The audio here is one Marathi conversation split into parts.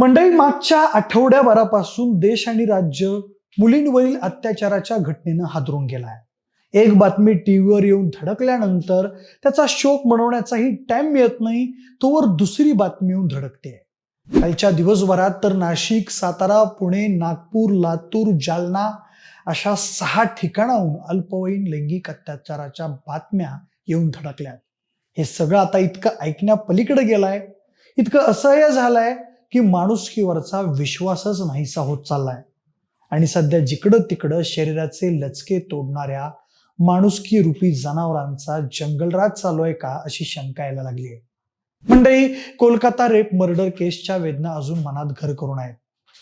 मंडळी मागच्या आठवड्याभरापासून देश आणि राज्य मुलींवरील अत्याचाराच्या घटनेनं हादरून गेलाय. एक बातमी टीव्हीवर येऊन धडकल्यानंतर त्याचा शोक मनवण्याचाही टाइम मिळत नाही तोवर दुसरी बातमी येऊन धडकते कालच्या दिवसभरात तर नाशिक सातारा पुणे नागपूर लातूर जालना अशा सहा ठिकाणाहून अल्पवयीन लैंगिक अत्याचाराच्या बातम्या येऊन धडकल्यात. हे सगळं आता इतकं ऐकण्यापलीकडे गेलाय इतकं असह्य झालंय की माणुसकीवरचा विश्वासच नाहीसा होत चाललाय. आणि सध्या जिकडं तिकडं शरीराचे लचके तोडणाऱ्या माणुसकी रूपी जनावरांचा जंगलराज चालू आहे का अशी शंका यायला लागली आहे. मंडळी कोलकाता रेप मर्डर केसच्या वेदना अजून मनात घर करून आहेत.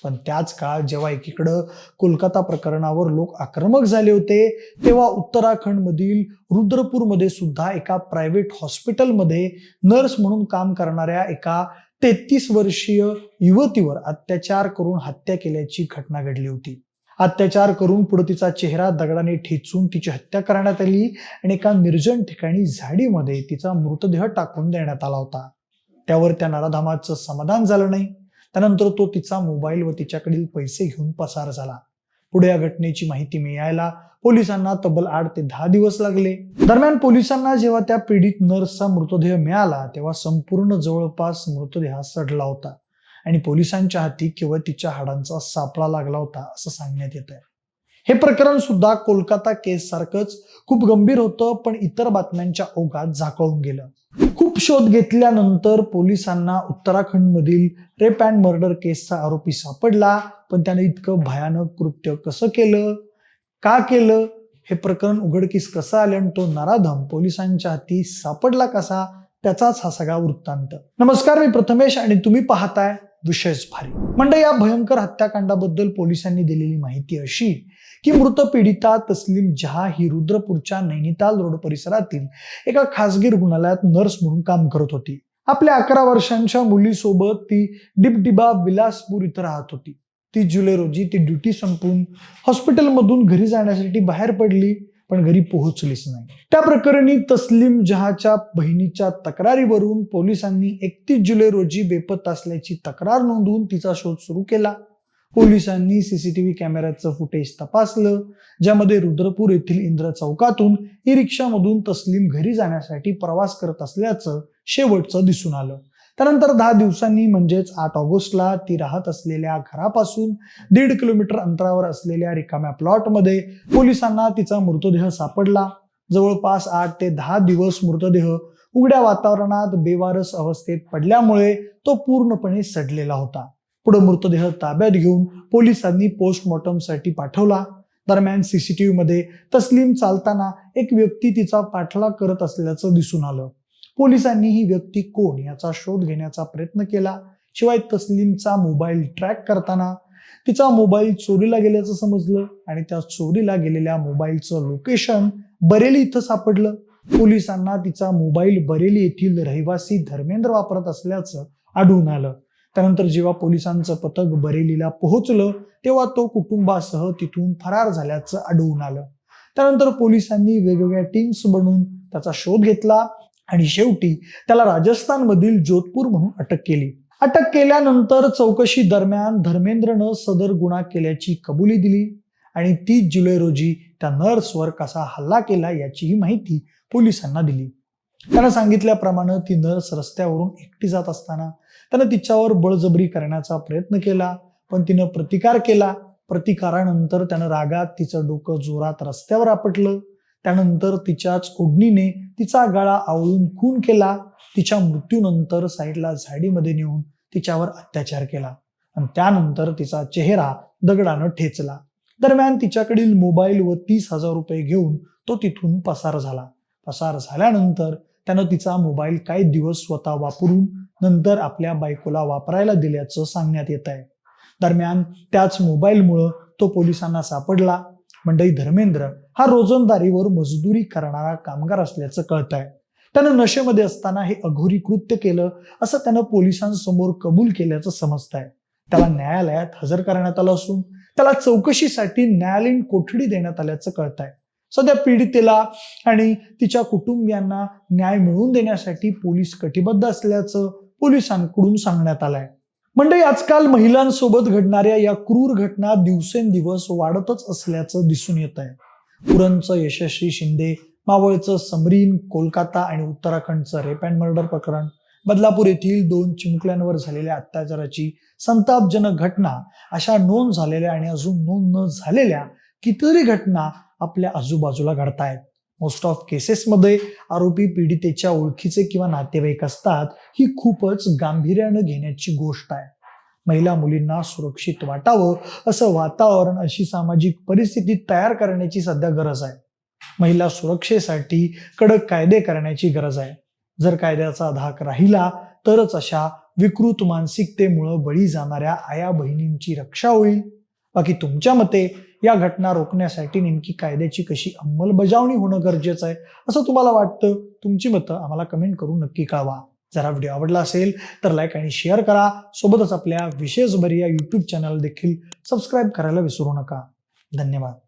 पण त्याच काळात जेव्हा एकीकडं कोलकाता प्रकरणावर लोक आक्रमक झाले होते तेव्हा उत्तराखंडमधील रुद्रपूरमध्ये सुद्धा एका प्रायव्हेट हॉस्पिटलमध्ये नर्स म्हणून काम करणाऱ्या एका तेहतीस वर्षीय युवतीवर अत्याचार करून हत्या केल्याची घटना घडली होती. अत्याचार करून पुढे तिचा चेहरा दगडाने ठेचून तिची हत्या करण्यात आली आणि एका निर्जन ठिकाणी झाडीमध्ये तिचा मृतदेह टाकून देण्यात आला होता. त्यावर त्या नराधामाचं समाधान झालं नाही. त्यानंतर तो तिचा मोबाईल व तिच्याकडील पैसे घेऊन पसार झाला. पुढे या घटनेची माहिती मिळायला पोलिसांना तब्बल आठ ते दहा दिवस लागले. दरम्यान पोलिसांना जेव्हा त्या पीडित नर्सचा मृतदेह मिळाला तेव्हा संपूर्ण जवळपास मृतदेह सडला होता आणि पोलिसांच्या हाती केवळ तिच्या हाडांचा सापळा लागला होता असं सांगण्यात येत आहे हे प्रकरण सुद्धा कोलकाता केस सारखंच खूप गंभीर होतं पण इतर बातम्यांच्या ओघात झाकळून गेलं. खूप शोध घेतल्यानंतर पोलिसांना उत्तराखंडमधील रेप अँड मर्डर केसचा आरोपी सापडला पण त्याने इतकं भयानक कृत्य कसं केलं का केलं हे प्रकरण उघडकीस कसं आलं आणि तो नराधम पोलिसांच्या हाती सापडला कसा त्याचाच हा सगळा वृत्तांत. नमस्कार मी प्रथमेश आणि तुम्ही पाहताय विषयच भारी. म्हणजे या भयंकर हत्याकांडाबद्दल पोलिसांनी दिलेली माहिती अशी की मृत पीडिता तस्लीम जहा ही रुद्रपूरच्या नैनिताल रोड परिसरातील एका खासगी रुग्णालयात नर्स म्हणून काम करत होती. आपल्या अकरा वर्षांच्या मुलीसोबत ती डिबडिबा विलासपूर इथं राहत होती. तीस जुलै रोजी ती ड्युटी संपवून हॉस्पिटलमधून घरी जाण्यासाठी बाहेर पडली. पण घरी पोहोचलीच नाही. त्या प्रकरणी तस्लीम जहाच्या बहिणीच्या तक्रारीवरून पोलिसांनी एकतीस जुलै रोजी बेपत्ता असल्याची तक्रार नोंदवून तिचा शोध सुरू केला. पोलिसांनी सीसीटीव्ही कॅमेऱ्याचं फुटेज तपासलं ज्यामध्ये रुद्रपूर येथील इंद्र चौकातून ई रिक्षामधून तस्लीम घरी जाण्यासाठी प्रवास करत असल्याचं शेवटचं दिसून आलं. त्यानंतर दहा दिवसांनी म्हणजेच आठ ऑगस्टला ती राहत असलेल्या घरापासून दीड किलोमीटर अंतरावर असलेल्या रिकाम्या प्लॉटमध्ये पोलिसांना तिचा मृतदेह सापडला. जवळपास आठ ते दहा दिवस मृतदेह उघड्या वातावरणात बेवारस अवस्थेत पडल्यामुळे तो पूर्णपणे सडलेला होता. पुढे मृतदेह ताब्यात घेऊन पोलिसांनी पोस्टमॉर्टमसाठी पाठवला. दरम्यान सीसीटीव्ही मध्ये तस्लीम चालताना एक व्यक्ती तिचा पाठलाग करत असल्याचं दिसून आलं. पोलिसांनी ही व्यक्ती कोण याचा शोध घेण्याचा प्रयत्न केला. शिवाय तस्लीमचा मोबाईल ट्रॅक करताना तिचा मोबाईल चोरीला गेल्याचं समजलं आणि त्या चोरीला गेलेल्या मोबाईलचं लोकेशन बरेली इथं सापडलं. पोलिसांना तिचा मोबाईल बरेली येथील रहिवासी धर्मेंद्र वापरत असल्याचं आढळून आलं. त्यानंतर जेव्हा पोलिसांचं पथक बरेलीला पोहोचलं तेव्हा तो कुटुंबासह तिथून फरार झाल्याचं आढळून आलं. त्यानंतर पोलिसांनी वेगवेगळ्या टीम्स बनवून त्याचा शोध घेतला. आणि शेवटी त्याला राजस्थानमधील जोधपूर म्हणून अटक केली. अटक केल्यानंतर चौकशी दरम्यान धर्मेंद्रनं सदर गुन्हा केल्याची कबुली दिली आणि तीस जुलै रोजी त्या नर्सवर कसा हल्ला केला याचीही माहिती पोलिसांना दिली. त्यानं सांगितल्याप्रमाणे ती नर्स रस्त्यावरून एकटी जात असताना त्यानं तिच्यावर बळजबरी करण्याचा प्रयत्न केला पण तिनं प्रतिकार केला. प्रतिकारानंतर त्यानं रागात तिचं डोकं जोरात रस्त्यावर आपटलं. त्यानंतर तिच्याच ओढणीने तिचा गळा आवळून खून केला. तिच्या मृत्यूनंतर साईडला झाडीमध्ये नेऊन तिच्यावर अत्याचार केला. आणि त्यानंतर तिचा चेहरा दगडानं ठेचला. दरम्यान तिच्याकडील मोबाईल व तीस हजार रुपये घेऊन तो तिथून पसार झाला. पसार झाल्यानंतर त्यानं तिचा मोबाईल काही दिवस स्वतः वापरून नंतर आपल्या बायकोला वापरायला दिल्याचं सांगण्यात येत आहे दरम्यान त्याच मोबाईलमुळं तो पोलिसांना सापडला. मंडळी धर्मेंद्र हा रोजंदारीवर मजदुरी करणारा कामगार असल्याचं कळत आहे त्यानं नशेमध्ये असताना हे अघोरी कृत्य केलं असं त्यानं पोलिसांसमोर कबूल केल्याचं समजत आहे त्याला न्यायालयात हजर करण्यात आलं असून त्याला चौकशीसाठी न्यायालयीन कोठडी देण्यात आल्याचं कळत आहे सध्या पीडितेला आणि तिच्या कुटुंबियांना न्याय मिळवून देण्यासाठी पोलीस कटिबद्ध असल्याचं पोलिसांकडून सांगण्यात आलंय. म्हणजे आजकाल महिलांसोबत घडणाऱ्या या क्रूर घटना दिवसेंदिवस वाढतच असल्याचं दिसून येत आहे. पुरणचं यशस्वी शिंदे मावळचं समरीन कोलकाता आणि उत्तराखंडचं रेप अँड मर्डर प्रकरण बदलापूर येथील दोन चिमुकल्यांवर झालेल्या अत्याचाराची संतापजनक घटना अशा नोंद झालेल्या आणि अजून नोंद न झालेल्या कितीतरी घटना आपल्या आजूबाजूला घडतायत. मोस्ट ऑफ केसेसमध्ये आरोपी पीडितेच्या ओळखीचे किंवा नातेवाईक असतात ही खूपच गांभीर्यानं घेण्याची गोष्ट आहे. महिला मुलींना सुरक्षित वाटावं असं वातावरण अशी सामाजिक परिस्थिती तयार करण्याची सध्या गरज आहे. महिला सुरक्षेसाठी कडक कायदे करण्याची गरज आहे. जर कायद्याचा धाक राहिला तरच अशा विकृत मानसिकतेमुळं बळी जाणाऱ्या आया बहिणींची रक्षा होईल. बाकी तुमच्या मते या घटना रोखण्यासाठी नेमकी कायद्याची कशी अंमलबजावणी होणं गरजेचं आहे असं तुम्हाला वाटतं? तुमची मतं आम्हाला कमेंट करून नक्की कळवा. जरा व्हिडिओ आवडला असेल तर लाईक आणि शेअर करा. सोबतच आपल्या विशेष बरी या यूट्यूब चॅनल देखील सबस्क्राईब करायला विसरू नका. धन्यवाद.